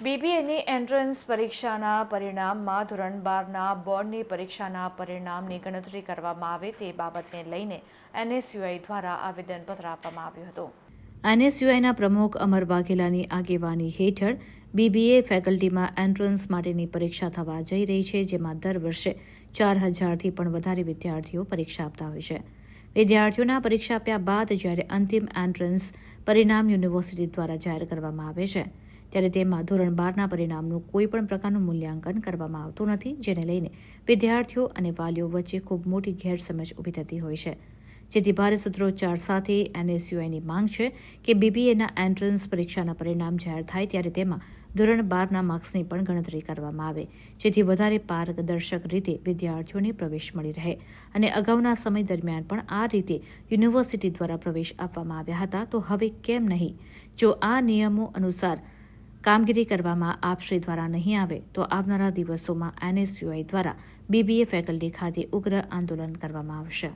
બીબીએની entrance પરીક્ષાના પરિણામમાં ધોરણ બારના બોર્ડની પરીક્ષાના પરિણામની ગણતરી કરવામાં આવે તે બાબતને લઈને એનએસયુઆઈ દ્વારા આવેદનપત્ર આપવામાં આવ્યું હતું. એનએસયુઆઈના પ્રમુખ અમર વાઘેલાની આગેવાની હેઠળ બીબીએ ફેકલ્ટીમાં એન્ટ્રન્સ માટેની પરીક્ષા થવા જઈ રહી છે, જેમાં દર વર્ષે ચાર હજારથી પણ વધારે વિદ્યાર્થીઓ પરીક્ષા આપતા હોય છે. વિદ્યાર્થીઓના પરીક્ષા આપ્યા બાદ જ્યારે અંતિમ એન્ટ્રન્સ પરિણામ યુનિવર્સિટી દ્વારા જાહેર કરવામાં આવે છે ત્યારે તેમાં ધોરણ બારના પરિણામનું કોઈ પણ પ્રકારનું મૂલ્યાંકન કરવામાં આવતું નથી, જેને લઈને વિદ્યાર્થીઓ અને વાલીઓ વચ્ચે ખૂબ મોટી ગેરસમજ ઊભી થતી હોય છે. જેથી ભારે સૂત્રોચ્ચાર સાથે એનએસયુઆઈની માંગ છે કે બીબીએના એન્ટ્રન્સ પરીક્ષાના પરિણામ જાહેર થાય ત્યારે તેમાં ધોરણ બારના માર્ક્સની પણ ગણતરી કરવામાં આવે, જેથી વધારે પારદર્શક રીતે વિદ્યાર્થીઓને પ્રવેશ મળી રહે. અને અગાઉના સમય દરમિયાન પણ આ રીતે યુનિવર્સિટી દ્વારા પ્રવેશ આપવામાં આવ્યા હતા, તો હવે કેમ નહીં? જો આ નિયમો અનુસાર કામગીરી કરવામાં આપશ્રી દ્વારા નહીં આવે તો આવનારા દિવસોમાં એનએસયુઆઈ દ્વારા બીબીએ ફેકલ્ટી ખાતે ઉગ્ર આંદોલન કરવામાં આવશે.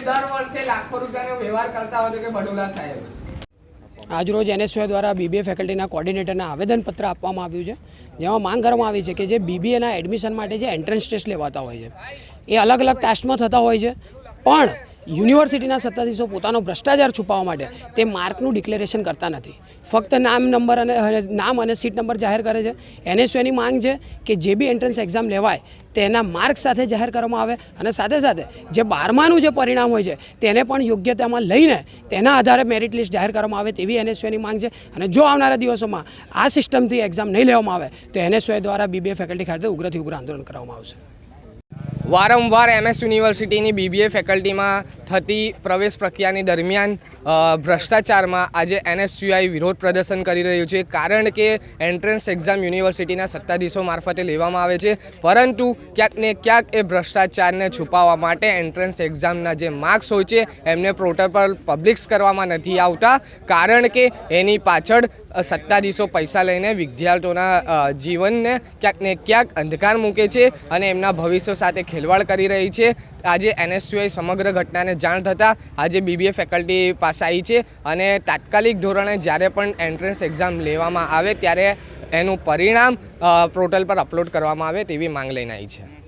દર વર્ષે લાખો રૂપિયાનો વ્યવહાર કરતા હોય કે બડોલા સાહેબ. આજરોજ એનએસઓએ દ્વારા બીબીએ ફેકલ્ટીના કોર્ડિનેટરને આવેદનપત્ર આપવામાં આવ્યું છે. જેમાં માંગ કરવામાં આવી છે કે જે બીબીએના એડમિશન માટે જે એન્ટ્રન્સ ટેસ્ટ લેવાતા હોય છે, એ અલગ અલગ ટેસ્ટમાં થતા હોય છે. પણ યુનિવર્સિટીના સત્તાધીશો પોતાનો ભ્રષ્ટાચાર છુપાવવા માટે તે માર્કનું ડિક્લેરેશન કરતા નથી. ફક્ત નામ નંબર અને નામ અને સીટ નંબર જાહેર કરે છે. એનએસયુની માંગ છે કે જે બી એન્ટ્રન્સ એક્ઝામ લેવાય, તેના માર્ક સાથે જાહેર કરવામાં આવે અને સાથે સાથે જે બારમાનું જે પરિણામ હોય છે, તેને પણ યોગ્યતામાં લઈને તેના આધારે મેરિટ લિસ્ટ જાહેર કરવામાં આવે તેવી એનએસયુની માંગ છે. અને જો આવનારા દિવસોમાં આ સિસ્ટમથી એક્ઝામ નહીં લેવામાં આવે, તો એનએસયુઆઈ દ્વારા બીબીએ ફેકલ્ટી ખાતે ઉગ્રથી ઉગ્ર આંદોલન કરવામાં આવશે. વારંવાર એમએસ યુનિવર્સિટીની બીબીએ ફેકલ્ટીમાં થતી પ્રવેશ પ્રક્રિયાની દરમિયાન ભ્રષ્ટાચારમાં આજે એનએસયુઆઈ વિરોધ પ્રદર્શન કરી રહ્યું છે. કારણ કે એન્ટ્રન્સ એક્ઝામ યુનિવર્સિટીના સત્તાધીશો મારફતે લેવામાં આવે છે. પરંતુ ક્યાંક ને ક્યાંક એ ભ્રષ્ટાચારને છુપાવવા માટે એન્ટ્રન્સ એક્ઝામના જે માર્ક્સ હોય છે, એમને પોર્ટલ પર પબ્લિક્સ કરવામાં નથી આવતા. કારણ કે એની પાછળ સત્તાધીશો પૈસા લઈને વિદ્યાર્થીઓના જીવનને ક્યાંક ને ક્યાંક અંધકાર મૂકે છે અને એમના ભવિષ્ય સાથે ખેલવાડ કરી રહી છે. આજે એનએસયુઆઈ સમગ્ર ઘટનાને જાણ થતાં આજે બીબીએ ફેકલ્ટી પાસે આવી છે અને તાત્કાલિક ધોરણે જ્યારે પણ એન્ટ્રન્સ એક્ઝામ લેવામાં આવે ત્યારે એનું પરિણામ પોર્ટલ પર અપલોડ કરવામાં આવે તેવી માંગ લઈને આવી છે.